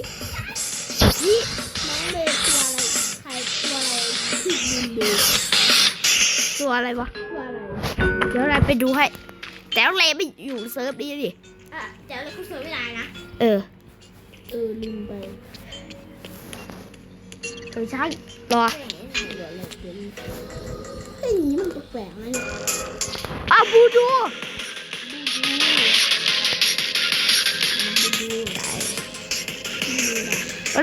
นี่น้องเลยตัวอะไรใครตัวอะไรที่ยืนดูตัวอะไรวะ ตัวอะไรเดี๋ยวเราไปดูให้ แต่น้องเลไม่อยู่เซิร์ฟนี้ดิ อะเดี๋ยวเลยเขาสวยไม่ได้นะ เออ เออลืมไปเออช่างรอแหมเหลือเลยเดี๋ยวนี้เฮ้ยอย่างนี้มันแปลกๆนะเนี่ยอ้าวบูดูดู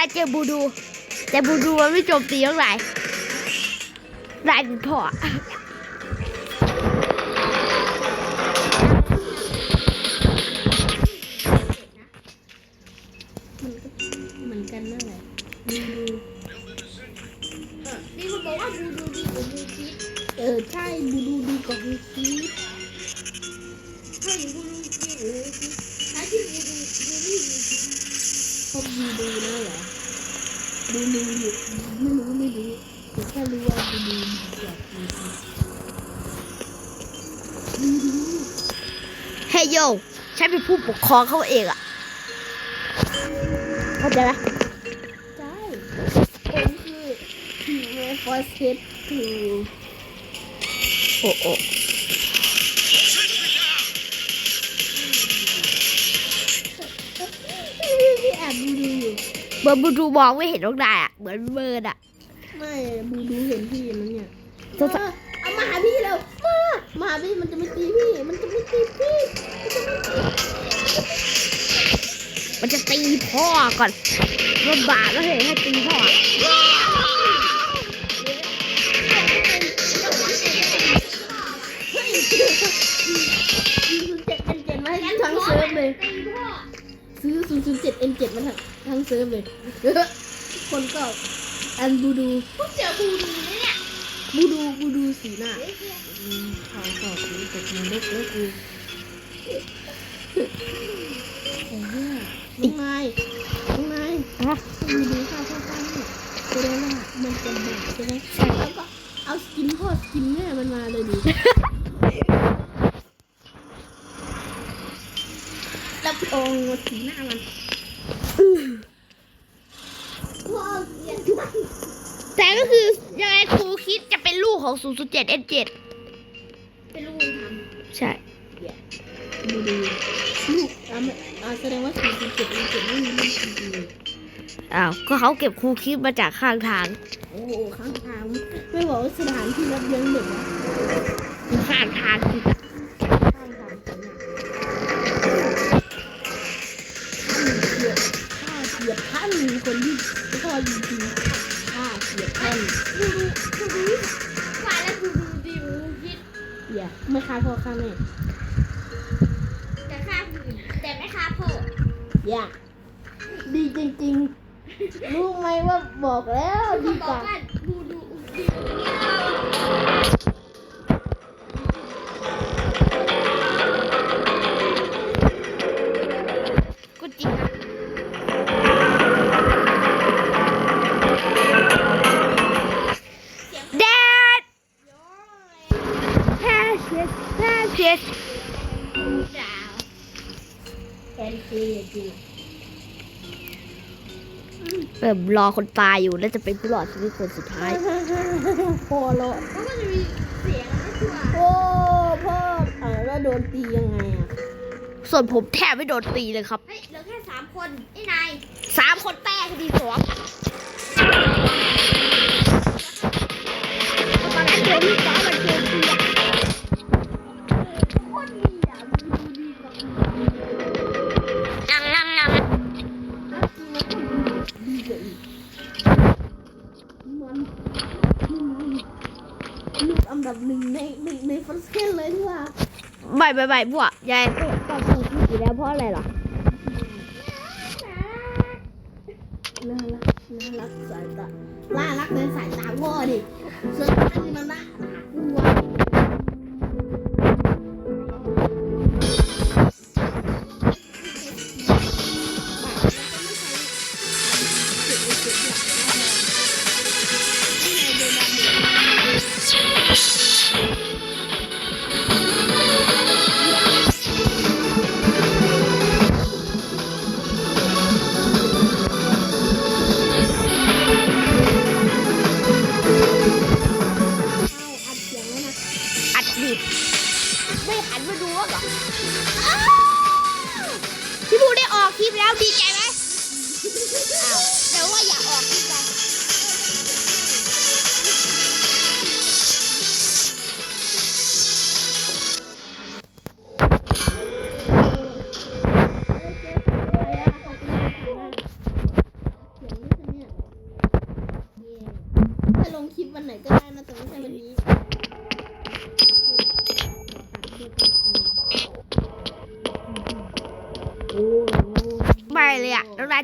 าได้เจอบูดู แต่บูดูมันไม่โจมตีเท่าไหร่ได้เป็นพ่อเหมือนกันนั่นแหละดูดูนี่มันบอกว่าบูดูดีกว่าบูคิดเออใช่บูดูดีกว่าบูคิดใช่บูดูดีกว่าบูคิดใช่ที่บูดูบูดูชอบบูดูนะเหรอ บูดูอยู่ไม่รู้ไม่รู้แต่แค่รู้ว่าบูดูดีกว่าบูคิดบูดูเฮ้ยโยฉันเป็นผู้ปกครองเขาเองอะเข้าใจไหมใช่ผมคือทีมเมฟอสเซตคือโอ้โอ้ อยู่เบอร์บูดูมองไม่เห็นน้องนายอะเหมือนเบิร์นอะไม่บูดูเห็นพี่มันเนี่ยจะเออเอามาหาพี่เร็วมามาหาพี่มันจะไม่ตีพี่ มันจะไม่ตีพี่มันจะตีพ่อก่อนลำบากแล้วเห็นให้ตีพ่ออะเฮ้ยศูนย์เจ็ดเอ็นเจ็ดมาให้ทั้งเซิร์ฟเลย ซื้อศูนย์ศูนย์เจ็ดเอ็นเจ็ดมาทั้งทั้งเซิร์ฟเลยเออคนก็อันบูดูพวกเจอบูดูเนี่ยบูดูบูดูสีหน้าอืมเขาขอบคุณตกมันเล็กแล้วกูแต่เนี่ยน้องนายน้องนายฮะบูดูข้าวข้าวข้าวเนี่ยแสดงว่ามันจะหมดใช่ไหมแล้วก็เอาสกินพ่อสกินแม่มันมาเลยดิแล้ว โองมาสีหน้ามันพ่อเกลียดมันแต่ก็คือยังไงครูคิดจะเป็นลูกของ 007 N7 เป็นลูกบุญธรรมใช่บูดูลูกอ่าไม่อ่าแสดงว่าสี่สิบเจ็ดเอ็นเจ็ดไม่มีลูกบูดูอ้าว ก็เขาเก็บครูคิดมาจากข้างทาง โอ้โหข้างทาง ไม่บอกว่าสถานที่รับเลี้ยงเด็กนะข้างทางคือ อย่าไม่ฆ่าพ่อฆ่าแม่แต่ฆ่าผู้อื่นแต่ไม่ฆ่าพ่ออย่าดีจริงๆ รู้ไหมว่าบอกแล้วเขาดีบกอกว่าว่าบูดูดี เริ่มรอคนตายอยู่น่าจะเป็นผู้รอดชีวิตคนสุดท้ายพอแล้วแล้วก็จะมีเสียงอะไรทั่วโอ้พ่อเออแล้วโดนตียังไงอะส่วนผมแทบไม่โดนตีเลยครับเฮ้ยเหลือแค่สามคนไอ้นายสามคนแต้คดีสวมตอนนั้นโดนลูกฟ้ามันโดนตีอะ มันลูกอันดับหนึ่งในในในฟรอนสเคนเลยที่ว่าใบใบใบบัวยายตอบถูกอยู่แล้วเพราะอะไรหรอน่ารักน่ารักสายตาน่ารักในสายตาพ่อดิส่วนอันนี้มันน่าน่ากลัว หันมาดูเหรอพี่ภูได้ออกคลิปแล้วดีใจไหม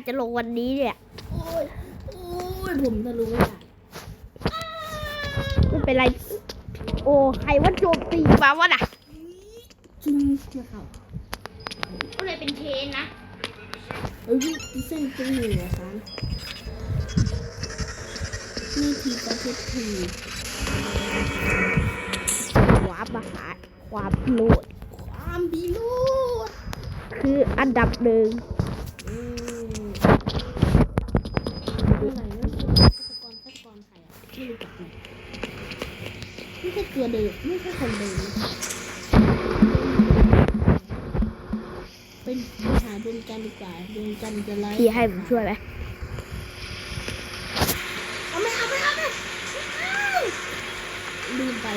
จะลงวันนี้เนี่ยโอ้ยโอ้ยผมจะรู้ไม่ได้ไม่เป็นไร โอ้ใครว่าโจมตีมาวะน่ะจุ้งมาเข้าก็เลยเป็นเทนนะเอ้ยดิเส้นจุ้งหนึ่งเหรอคะนี่ทีประเทศทีความมหาความโลดความดีโลดคืออันดับหนึ่ง อืม เมื่อไหร่นั่นคือฆาตกรฆาตกรใครอะไม่รู้จักเลยไม่ใช่ตัวเดิมไม่ใช่คนเดิมเป็นไปหาดวงจันทร์ดีกว่าดวงจันทร์จะไล่พี่ให้ผมช่วยไหมเอาไม่เอาไม่เอาไม่เอาลืมไป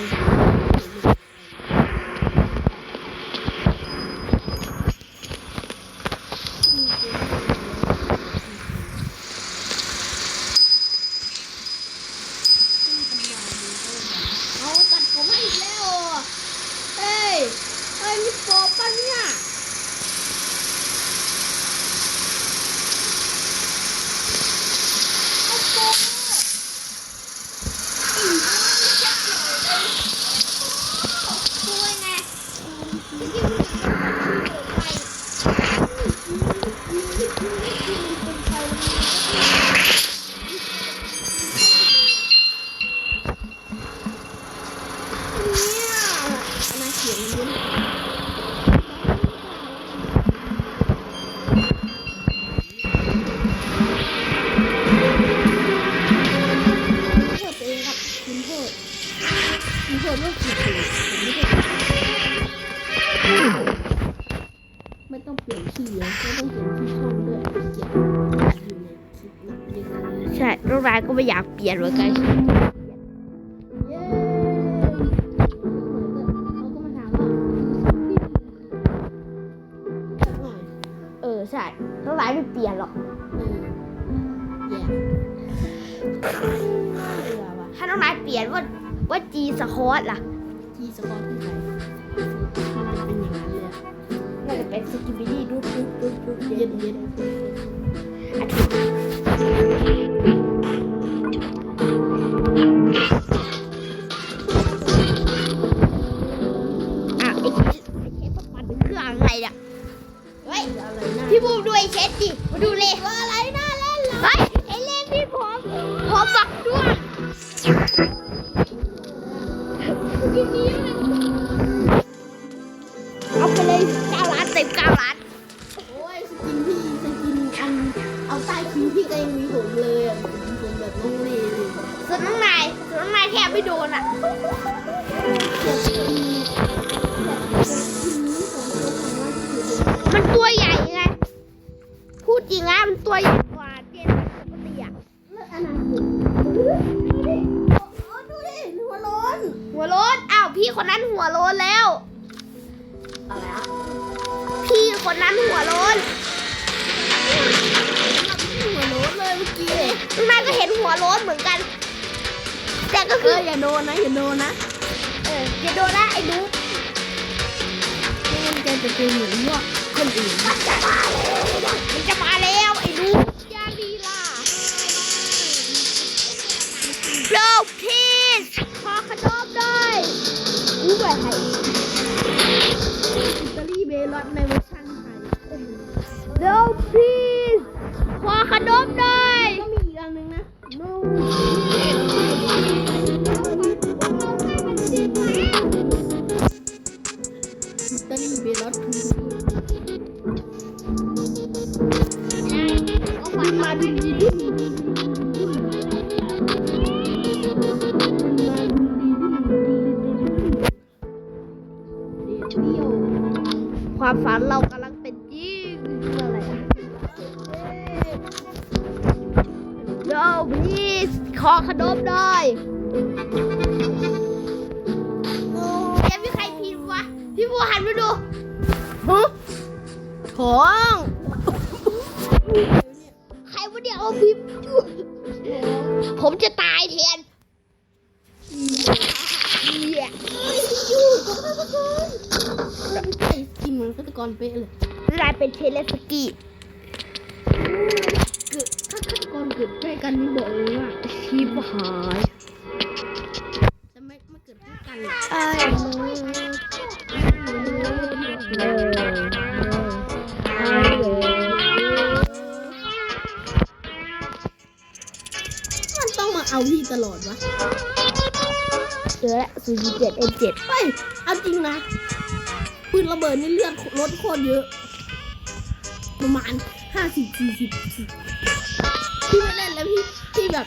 ก็ไม่อยากเปลี่ยนเหมือนกันเย้เขาก็มาถามว่าสักหน่อยเออใช่น้องนายไม่เปลี่ยนหรอกเออแย่เบื่อว่ะถ้าน้องนายเปลี่ยนว่าว่าจีสคอตล่ะทีสกอร์ที่ไหนทำไมเป็นอย่างนั้นเลยอะน่าจะเป็นสกิบิดี้ดูดูดูดูเย็นเย็น คนนั้นหัวโล้นแล้ว อะไรอะพี่คนนั้นหัวโล้นหัวร้อนเลยเมื่อกี้น้องนายก็เห็นหัวโล้นเหมือนกัน แต่ก็เอคือออย่าโดนนะอย่าโดนนะเอออย่าโดนนะไอ้นูบไม่งั้นแกจะเป็นเหมือนพวกคนอื่นมันจะมาแล้วมันจะมาแล้วไอ้นูบยาดีล่ะโลพีส ขอขนมหน่อยยังมีใครพิมพ์วะ พี่บัวหันมาดูฮะท้องใครวะเนี่ยเอาพิมพ์อยู่ผมจะตายแทนเหี้ยไอ้กินเหมือนฆาตกรเป๊ะเลยลายเป็นเทเลสกีเกิดถ้าฆาต กรเกิดใกล้กันนี่บอกเลยว่าชิบหายจะไม่ไม่เกิดคู่กันหรอกไอ้เออมันต้องมาเอาพี่ตลอดวะเจอแล้วศูนย์เจ็ดเอ็นเจ็ดเฮ้ย เอาจริงนะปืนระเบิดนี่เลือดลดโคตรเยอะ ประมาณห้าสิบสี่สิบ พี่ไม่เล่นแล้วพี่พี่แบบ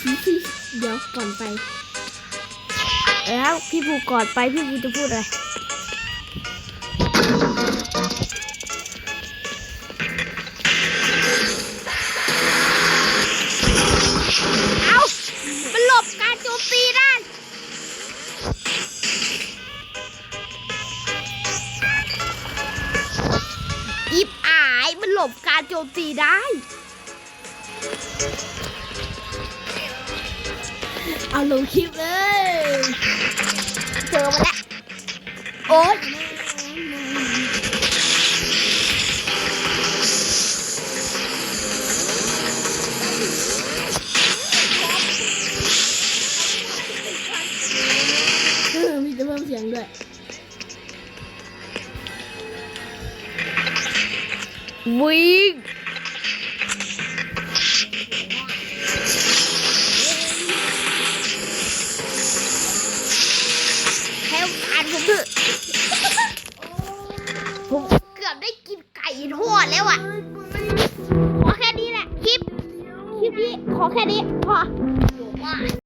พี่เดี๋ยวก่อนไปแล้วพี่ภูก่อนไปพี่ภูจะพูดอะไร โจมตีได้ เอาลงคลิปเลย เจอมาแล้ว โอ๊ย วิ่งให้โอกาสผมเถอะผมเกือบได้กินไก่ทอดแล้วอะ ขอแค่นี้แหละ คลิป คลิปนี้ ขอแค่นี้ พอ